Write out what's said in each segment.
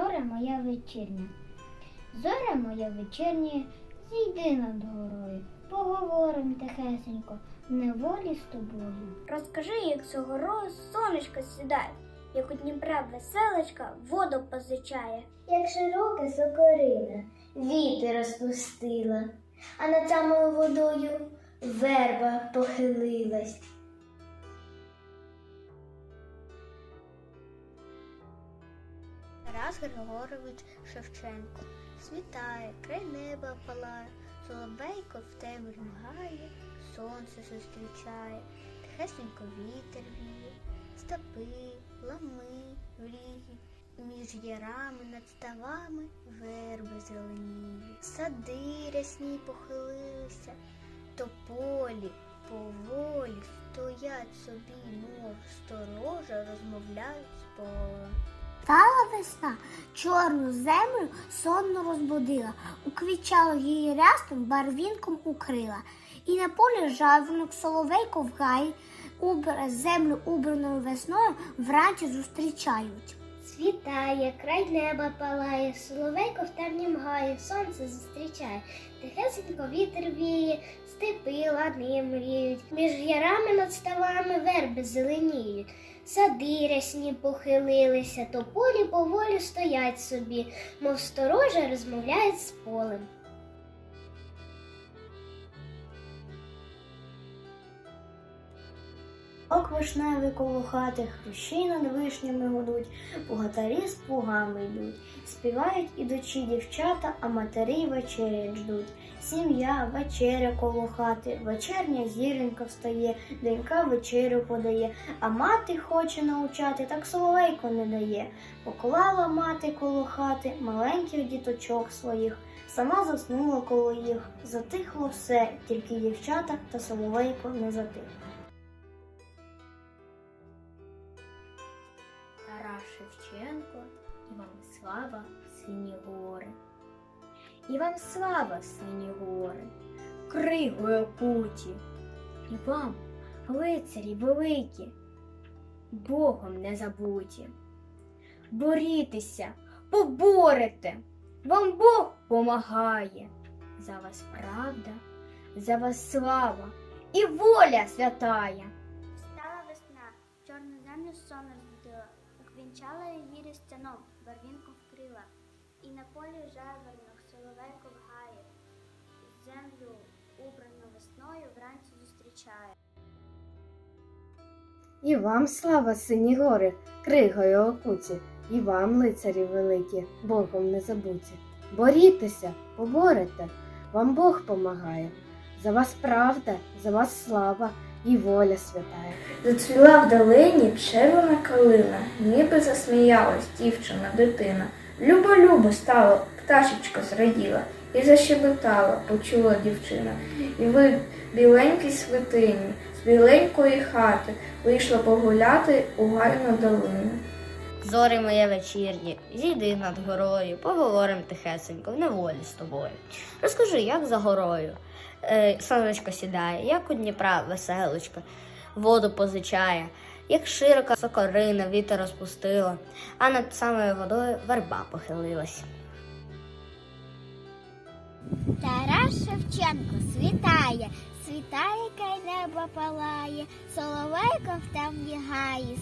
Зоря моя вечірня. Зоря моя вечірня, зійди над горою, поговорим тихесенько, в неволі з тобою. Розкажи, як з горою сонечко сідає, як у Дніпра веселочка воду позичає. як широка сокорина, вітер розпустила, а над самою водою верба похилилась. Тарас Григорович Шевченко світає, край неба палає, соловейко в темрю гає, сонце зустрічає, тихесенько вітер віє, степи, лами, врії, між ярами над ставами верби зеленіють, сади рясні похилилися, тополі поволі стоять собі, мов сторожа, розмовляють з полем. Стала весна, чорну землю сонно розбудила, уквічала її рястом, барвінком укрила. І на полі жаворонок соловей ковгай, убра, землю убраною весною вранці зустрічають. Світає, край неба палає, соловейко в темнім гаї, сонце зустрічає, тихесенько вітер віє, степи лани мріють, між ярами над ставами верби зеленіють, сади рясні похилилися, тополі поволі стоять собі, мов сторожа розмовляють з полем. Ок вишневий коло хати, хрущі над вишнями гудуть, богатарі з плугами йдуть. Співають ідучі дівчата, а матері вечерять ждуть. Сім'я, вечеря коло хати, вечерня зіронька встає, донька вечерю подає, а мати хоче научати, так соловейко не дає. Поклала мати коло хати маленьких діточок своїх, сама заснула коло їх. Затихло все, тільки дівчата та соловейко не затих. Слава сині гори. І вам слава сині гори, кригою куті, і вам, лицарі великі, Богом не забуті. Борітеся, поборете, вам Бог помагає. За вас правда, за вас слава і воля святая. Встала весна, чорну землю сон розбудила, уквінчала її рістяном, барвінку і на полі жаворонок соловейко вгає, землю убрану весною вранці зустрічає. І вам слава, сині гори, кригою окуті, і вам, лицарі великі, Богом не забуті. Борітеся, поборете, вам Бог помагає. За вас правда, за вас слава і воля святая. Зацвіла вдалині червона калина, ніби засміялась дівчина, дитина. Любо-любо стало, пташечко зраділа, і защебетала, почула дівчина. І ви, біленькій святині, з біленької хати, вийшла погуляти у гайну долину. Зорі моє вечірні, зійди над горою, поговорим тихесенько, в неволі з тобою. Розкажи, як за горою. Е, сонечко сідає, як у Дніпра веселочка, воду позичає, як широка сокорина вітер розпустила, а над самою водою верба похилилась. Тарас Шевченко світає, світає, край неба палає, соловейко в темні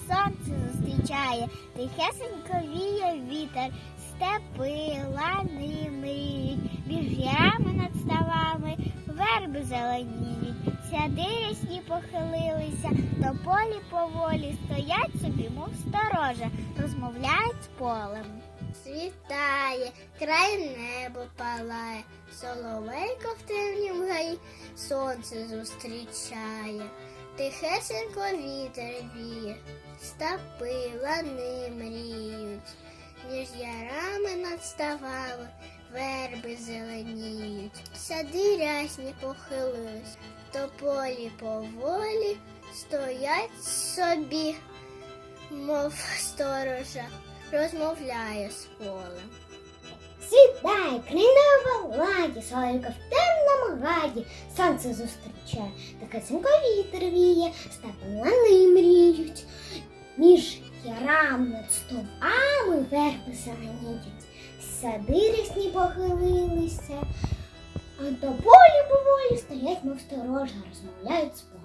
сонце зустрічає, тихесенько віє вітер, степи, лани мріють, між ярами над ставами верби зеленіють, сяди ясні похилилися, до полі поволі стоять собі, мов сторожа, розмовляють з полем. Світає, край небо палає, соловейко в темнім гаї, сонце зустрічає, тихесенько вітер віє, стапи лани мріють, між ярами над ставами верби зеленіють, сади рясні похилились, то полі поволі стоять собі, мов сторожа розмовляє з полем. Сідає, кринова ладі, сонька в темному раді, сонце зустрічає, така синько вітер віє, степи мріють, Між ярам над стовами верби самонітять, сади рясні похилилися, а до болі поволі стоять, мов сторожа, розмовляють з.